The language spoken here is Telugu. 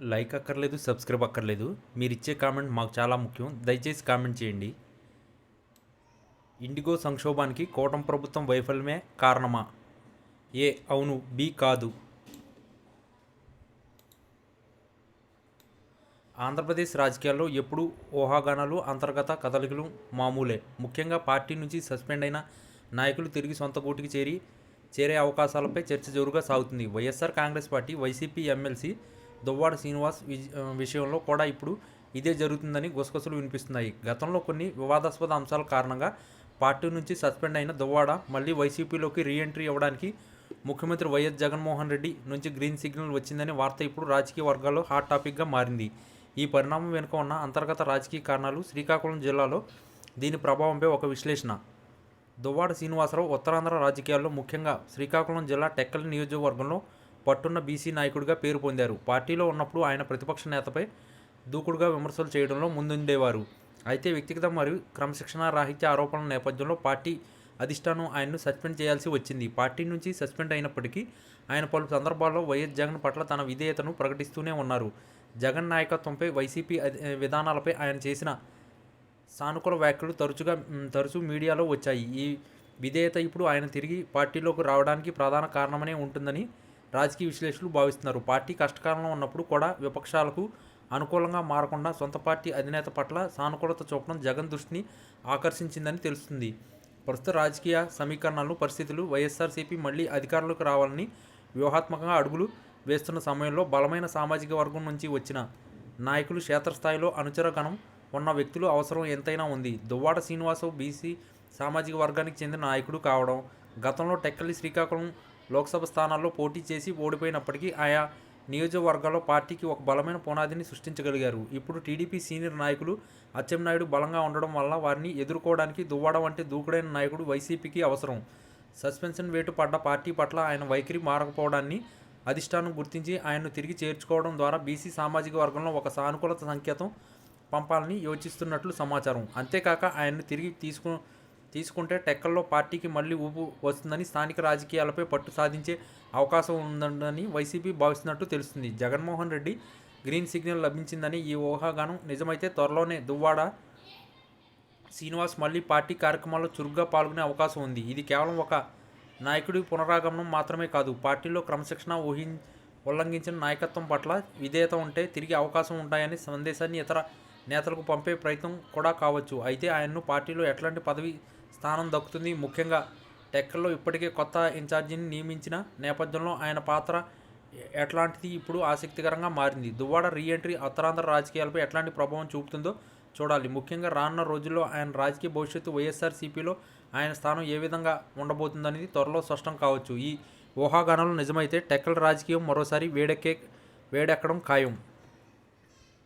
లైక్ అక్కర్లేదు సబ్స్క్రైబ్ అక్కర్లేదు. మీరు ఇచ్చే కామెంట్ మాకు చాలా ముఖ్యం. దయచేసి కామెంట్ చేయండి. ఇండిగో సంక్షోభానికి కోటం ప్రభుత్వం వైఫల్యమే కారణమా? ఏ అవును. బి కాదు. ఆంధ్రప్రదేశ్ రాజకీయాల్లో ఎప్పుడూ ఊహాగానాలు అంతర్గత కదలికలు మామూలే. ముఖ్యంగా పార్టీ నుంచి సస్పెండ్ అయిన నాయకులు తిరిగి సొంత గూటికి చేరి చేరే అవకాశాలపై చర్చ జోరుగా సాగుతుంది. YSR Congress party YCP MLC Duvvada Srinivas విషయంలో కూడా ఇప్పుడు ఇదే జరుగుతుందని గుసగుసలు వినిపిస్తున్నాయి. గతంలో కొన్ని వివాదాస్పద అంశాల కారణంగా పార్టీ నుంచి సస్పెండ్ అయిన దువ్వాడ మళ్ళీ వైసీపీలోకి రీఎంట్రీ ఇవ్వడానికి ముఖ్యమంత్రి వైఎస్ జగన్మోహన్ రెడ్డి నుంచి గ్రీన్ సిగ్నల్ వచ్చిందనే వార్త ఇప్పుడు రాజకీయ వర్గాల్లో హాట్ టాపిక్గా మారింది. ఈ పరిణామం వెనుక ఉన్న అంతర్గత రాజకీయ కారణాలు శ్రీకాకుళం జిల్లాలో దీని ప్రభావంపై ఒక విశ్లేషణ. దువ్వాడ శ్రీనివాసరావు ఉత్తరాంధ్ర రాజకీయాల్లో ముఖ్యంగా శ్రీకాకుళం జిల్లా టెక్కలి నియోజకవర్గంలో పట్టున్న బీసీ నాయకుడిగా పేరు పొందారు. పార్టీలో ఉన్నప్పుడు ఆయన ప్రతిపక్ష నేతపై దూకుడుగా విమర్శలు చేయడంలో ముందుండేవారు. అయితే వ్యక్తిగత మరియు క్రమశిక్షణ రాహిత్య ఆరోపణల నేపథ్యంలో పార్టీ అధిష్టానం ఆయన్ను సస్పెండ్ చేయాల్సి వచ్చింది. పార్టీ నుంచి సస్పెండ్ అయినప్పటికీ ఆయన పలు సందర్భాల్లో వైఎస్ జగన్ పట్ల తన విధేయతను ప్రకటిస్తూనే ఉన్నారు. జగన్ నాయకత్వంపై వైసీపీ విధానాలపై ఆయన చేసిన సానుకూల వ్యాఖ్యలు తరచుగా తరచూ మీడియాలో వచ్చాయి. ఈ విధేయత ఇప్పుడు ఆయన తిరిగి పార్టీలోకి రావడానికి ప్రధాన కారణమనే ఉంటుందని రాజకీయ విశ్లేషకులు భావిస్తున్నారు. పార్టీ కష్టకాలంలో ఉన్నప్పుడు కూడా విపక్షాలకు అనుకూలంగా మారకుండా సొంత పార్టీ అధినేత పట్ల సానుకూలత చూపడం జగన్ దృష్టిని ఆకర్షించిందని తెలుస్తుంది. ప్రస్తుత రాజకీయ సమీకరణలు పరిస్థితులు వైఎస్ఆర్సీపీ మళ్ళీ అధికారంలోకి రావాలని వ్యూహాత్మకంగా అడుగులు వేస్తున్న సమయంలో బలమైన సామాజిక వర్గం నుంచి వచ్చిన నాయకులు క్షేత్రస్థాయిలో అనుచరగణం ఉన్న వ్యక్తులు అవసరం ఎంతైనా ఉంది. దువ్వాడ శ్రీనివాసరావు బీసీ సామాజిక వర్గానికి చెందిన నాయకుడు కావడం గతంలో టెక్కలి శ్రీకాకుళం లోక్సభ స్థానాల్లో పోటీ చేసి ఓడిపోయినప్పటికీ ఆయా నియోజకవర్గాల్లో పార్టీకి ఒక బలమైన పునాదిని సృష్టించగలిగారు. ఇప్పుడు టీడీపీ సీనియర్ నాయకులు అచ్చెన్నాయుడు బలంగా ఉండడం వల్ల వారిని ఎదుర్కోవడానికి దువ్వాడ వంటి దూకుడైన నాయకుడు వైసీపీకి అవసరం. సస్పెన్షన్ వేటు పడ్డ పార్టీ పట్ల ఆయన వైఖరి మారకపోవడాన్ని అధిష్టానం గుర్తించి ఆయన్ను తిరిగి చేర్చుకోవడం ద్వారా బీసీ సామాజిక వర్గంలో ఒక సానుకూలత సంకేతం పంపాలని యోచిస్తున్నట్లు సమాచారం. అంతేకాక ఆయన్ను తిరిగి తీసుకు తీసుకుంటే టెక్కల్లో పార్టీకి మళ్ళీ ఊపు వస్తుందని స్థానిక రాజకీయాలపై పట్టు సాధించే అవకాశం ఉందని వైసీపీ భావిస్తున్నట్టు తెలుస్తుంది. జగన్మోహన్ రెడ్డి గ్రీన్ సిగ్నల్ లభించిందని ఈ ఊహాగానం నిజమైతే త్వరలోనే దువ్వాడ శ్రీనివాస్ మళ్ళీ పార్టీ కార్యక్రమాల్లో చురుగ్గా పాల్గొనే అవకాశం ఉంది. ఇది కేవలం ఒక నాయకుడి పునరాగమనం మాత్రమే కాదు పార్టీలో క్రమశిక్షణ ఊహి ఉల్లంఘించిన నాయకత్వం పట్ల విధేయత ఉంటే తిరిగి అవకాశం ఉంటాయని సందేశాన్ని ఇతర నేతలకు పంపే ప్రయత్నం కూడా కావచ్చు. అయితే ఆయన్ను పార్టీలో ఎట్లాంటి పదవి స్థానం దక్కుతుంది. ముఖ్యంగా టెక్కల్లో ఇప్పటికే కొత్త ఇన్ఛార్జిని నియమించిన నేపథ్యంలో ఆయన పాత్ర ఎట్లాంటిది ఇప్పుడు ఆసక్తికరంగా మారింది. దువ్వాడ రీఎంట్రీ ఉత్తరాంధ్ర రాజకీయాలపై ఎట్లాంటి ప్రభావం చూపుతుందో చూడాలి. ముఖ్యంగా రానున్న రోజుల్లో ఆయన రాజకీయ భవిష్యత్తు వైఎస్ఆర్సీపీలో ఆయన స్థానం ఏ విధంగా ఉండబోతుందనేది త్వరలో స్పష్టం కావచ్చు. ఈ ఊహాగానాలు నిజమైతే టెక్కల రాజకీయం మరోసారి వేడెక్కే వేడెక్కడం ఖాయం.